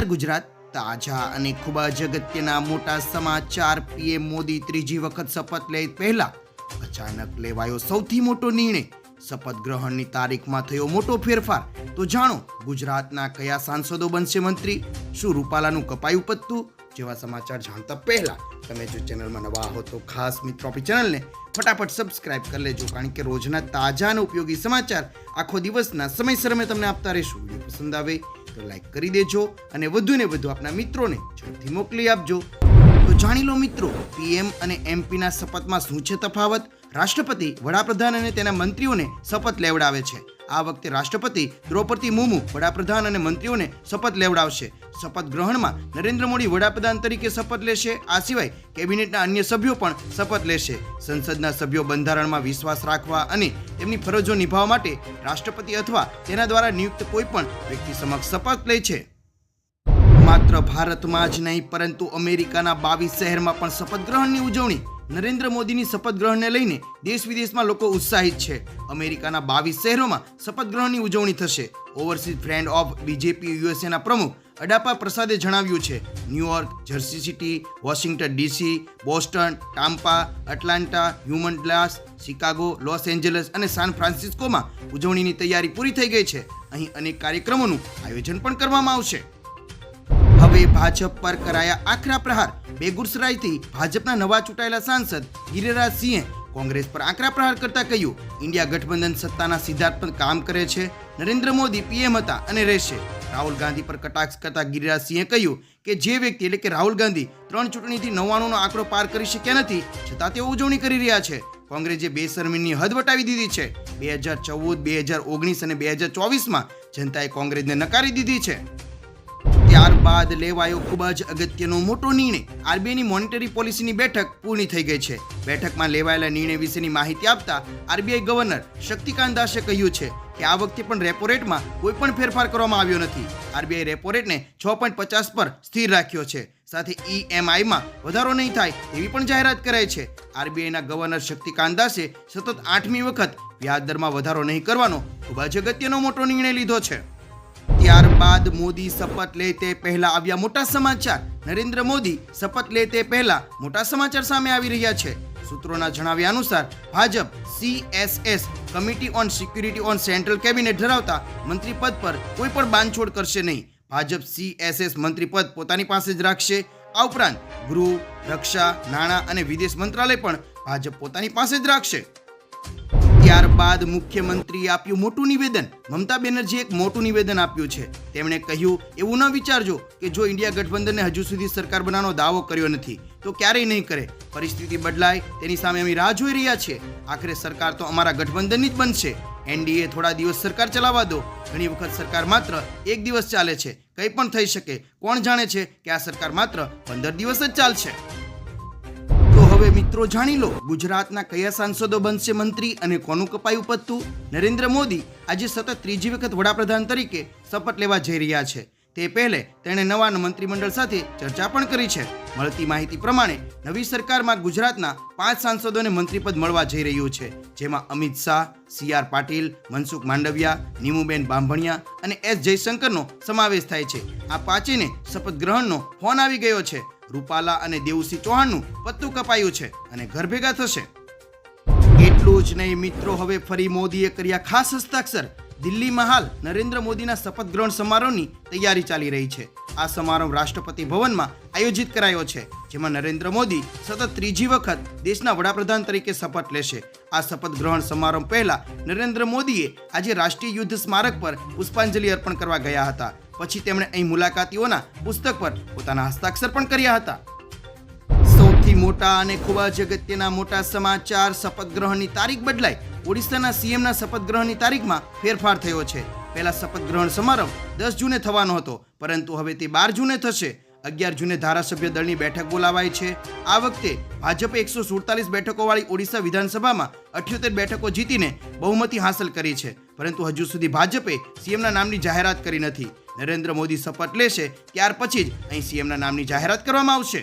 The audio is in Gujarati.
નમસ્કાર ગુજરાત તાજા અને ખૂબ જ અગત્યના મોટા સમાચાર. પીએમ મોદી ત્રીજી વખત શપથ લે પહેલા અચાનક લેવાયો સૌથી મોટો નિર્ણય. શપથ ગ્રહણની તારીખમાં થયો મોટો ફેરફાર. તો જાણો ગુજરાતના કયા સાંસદો બનશે મંત્રી? શું રૂપાલાનું કપાયું પત્તું જેવા સમાચાર જાણતા પહેલા તમે જો ચેનલમાં નવા હો તો ખાસ મિત્રો આપણી ચેનલને ફટાફટ સબસ્ક્રાઇબ કરી લેજો, કારણ કે રોજના તાજા અને ઉપયોગી સમાચાર આખો દિવસના સમયસર અમે તમને આપતા રહીશું. પસંદ આવે તો લાઈક કરી દેજો અને વધુ ને વધુ આપના મિત્રોને ઝડપથી મોકલી આપજો. તો જાણી લો મિત્રો પીએમ અને એમપીના શપથમાં શું છે તફાવત? રાષ્ટ્રપતિ, વડાપ્રધાન અને તેના મંત્રીઓને શપથ લેવડાવે છે. આ વખતે રાષ્ટ્રપતિ દ્રૌપદી મુર્મુ વડાપ્રધાન અને મંત્રીઓને શપથ લેવડાવશે. શપથ ગ્રહણમાં નરેન્દ્ર મોદી વડાપ્રધાન તરીકે શપથ લેશે. આ સિવાય કેબિનેટના અન્ય સભ્યો પણ શપથ લેશે. સંસદના સભ્યો બંધારણમાં વિશ્વાસ રાખવા અને તેમની ફરજો નિભાવવા માટે રાષ્ટ્રપતિ અથવા તેના દ્વારા નિયુક્ત કોઈ પણ વ્યક્તિ સમક્ષ શપથ લે છે. માત્ર ભારતમાં જ નહીં, પરંતુ અમેરિકાના બાવીસ શહેરમાં પણ શપથ ગ્રહણની ઉજવણી નરેન્દ્ર મોદીની શપથ ગ્રહણને લઈને દેશ વિદેશમાં લોકો ઉત્સાહિત છે. અમેરિકાના બાવીસ શહેરોમાં શપથ ગ્રહણની ઉજવણી થશે. ઓવરસીઝ ફ્રેન્ડ ઓફ બીજેપી યુએસએના પ્રમુખ અડાપા પ્રસાદે જણાવ્યું છે, New York, Jersey City, Washington DC, Boston, Tampa, Atlanta, human ગ્લાસ, શિકાગો, લોસ એન્જલસ અને સાન ફ્રાન્સિસ્કોમાં ઉજવણીની તૈયારી પૂરી થઈ ગઈ છે. અહીં અનેક કાર્યક્રમોનું આયોજન પણ કરવામાં આવશે. હવે ભાજપ પર કરાયા આકરા પ્રહાર. બેગુસરાયથી ભાજપના નવા ચૂંટાયેલા સાંસદ ગિરિરાજ સિંહે કોંગ્રેસ પર આકરા પ્રહાર કરતા કહ્યું, ઇન્ડિયા ગઠબંધન સત્તાના સિદ્ધાંત પર કામ કરે છે, નરેન્દ્ર મોદી પીએમ હતા અને રહેશે. રાહુલ ગાંધી પર કટાક્ષ કરતા ગિરિરાજ સિંહે કહ્યું કે જે વ્યક્તિ એટલે કે રાહુલ ગાંધી ત્રણ ચૂંટણીથી નવ્વાણુંનો આંકડો પાર કરી શક્યા નથી, છતાં તેઓ ઉજવણી કરી રહ્યા છે. કોંગ્રેસે બેશરમીની હદ વટાવી દીધી છે. બે હજાર ચૌદ, બે હજાર ઓગણીસ અને બે હજાર ચોવીસમાં જનતાએ કોંગ્રેસને નકારી દીધી છે. ત્યારબાદ લેવાયો ખૂબ જ અગત્યનો મોટો નિર્ણય. આરબીઆઈની મોનિટરી પોલિસીની બેઠક પૂર્ણ થઈ ગઈ છે. બેઠકમાં લેવાયેલા નિર્ણય વિશેની માહિતી આપતા આરબીઆઈ ગવર્નર શક્તિકાંત દાસે કહ્યું છે કે આ વખતે પણ રેપો રેટમાં કોઈ પણ ફેરફાર કરવામાં આવ્યો નથી. આરબીઆઈ રેપો રેટને છ પોઈન્ટ પચાસ પર સ્થિર રાખ્યો છે. સાથે ઈએમઆઈમાં વધારો નહીં થાય તેવી પણ જાહેરાત કરાઈ છે. આરબીઆઈના ગવર્નર શક્તિકાંત દાસે સતત આઠમી વખત વ્યાજ દરમાં વધારો નહીં કરવાનો ખૂબ જ અગત્યનો મોટો નિર્ણય લીધો છે. ત્યારબાદ મોદી શપથ લે તે પહેલા આવ્યા મોટા સમાચાર. નરેન્દ્ર મોદી શપથ લે તે પહેલા મોટા સમાચાર સામે આવી રહ્યા છે. સૂત્રોના જણાવ્યા અનુસાર, Bhajap CSS committee on security on central cabinet ધરાવતા મંત્રી પદ પર કોઈ પણ બાંધછોડ કરશે નહીં. ભાજપ સીએસએસ મંત્રી પદ પોતાની પાસે જ રાખશે. આ ઉપરાંત ગૃહ, રક્ષા, નાણાં અને વિદેશ મંત્રાલય પણ ભાજપ પોતાની પાસે જ રાખશે. ત્યારબાદ મુખ્યમંત્રીએ આપ્યું મોટું નિવેદન. મમતા બેનર્જીએ એક મોટું નિવેદન આપ્યું છે. તેમણે કહ્યું, એવું ન વિચારજો કે જો ઇન્ડિયા ગઠબંધને હજુ સુધી સરકાર બનાવવાનો દાવો કર્યો નથી, તો ક્યારેય નહીં કરે. પરિસ્થિતિ બદલાય, તેની સામે અમે રાહ જોઈ રહ્યા છીએ. આખરે સરકાર તો અમારા ગઠબંધનની જ બનશે. એનડીએ થોડા દિવસ સરકાર ચલાવવા દો. ઘણી વખત સરકાર માત્ર એક દિવસ ચાલે છે. કંઈ પણ થઈ શકે. કોણ જાણે છે કે આ સરકાર માત્ર પંદર દિવસ જ ચાલશે. હવે મિત્રો જાણી લો, ગુજરાતના કયા સાંસદો બનશે મંત્રી અને કોનું કપાયું પત્તું નરેન્દ્ર મોદી આજે સતત ત્રીજી વખત વડાપ્રધાન તરીકે શપથ લેવા જઈ રહ્યા છે. તે પહેલે તેણે નવા મંત્રીમંડળ સાથે ચર્ચા પણ કરી છે. મળતી માહિતી પ્રમાણે નવી સરકારમાં ગુજરાતના પાંચ સાંસદોને મંત્રીપદ મળવા જઈ રહ્યું છે. જેમાં અમિત શાહ, સી આર પાટીલ, મનસુખ માંડવિયા, નીમુબેન બાંભણિયા અને એસ જયશંકરનો સમાવેશ થાય છે. આ પાંચેને શપથ ગ્રહણનો ફોન આવી ગયો છે. રૂપાલા અને દેવુસિંહ ચૌહાણનું પત્તું કપાયું છે અને ઘર ભેગા થશે. એટલું જ નહીં મિત્રો, હવે ફરી મોદીએ કર્યા ખાસ હસ્તાક્ષર. દિલ્હીમાં હાલ નરેન્દ્ર મોદીના શપથ ગ્રહણ સમારોહની તૈયારી ચાલી રહી છે. આ સમારોહ રાષ્ટ્રપતિ ભવનમાં આયોજિત કરાયો છે, જેમાં નરેન્દ્ર મોદી સતત ત્રીજી વખત દેશના વડાપ્રધાન તરીકે શપથ લેશે. આ શપથ ગ્રહણ સમારોહ પહેલા નરેન્દ્ર મોદીએ આજે રાષ્ટ્રીય યુદ્ધ સ્મારક પર પુષ્પાંજલિ અર્પણ કરવા ગયા હતા. પછી તેમણે અહીં મુલાકાતીઓના પુસ્તક પર પોતાના હસ્તાક્ષર પણ કર્યા હતા. સૌથી મોટા અને ખૂબ જ અગત્યના મોટા સમાચાર શપથ ગ્રહણની તારીખ બદલાઈ. ઓડિશાના સીએમના શપથ ગ્રહણની તારીખમાં ફેરફાર થયો છે. પહેલા શપથ ગ્રહણ સમારંભ દસ જૂને થવાનો હતો, પરંતુ હવે તે બાર જૂને થશે. અગિયાર જૂને ધારાસભ્ય દળની બેઠક બોલાવાઈ છે. આ વખતે ભાજપે એકસો સુડતાલીસ બેઠકોવાળી ઓડિશા વિધાનસભામાં અઠ્યોતેર બેઠકો જીતીને બહુમતી હાંસલ કરી છે. પરંતુ હજુ સુધી ભાજપે સીએમના નામની જાહેરાત કરી નથી. નરેન્દ્ર મોદી શપથ લેશે, ત્યાર પછી જ અહીં સીએમના નામની જાહેરાત કરવામાં આવશે.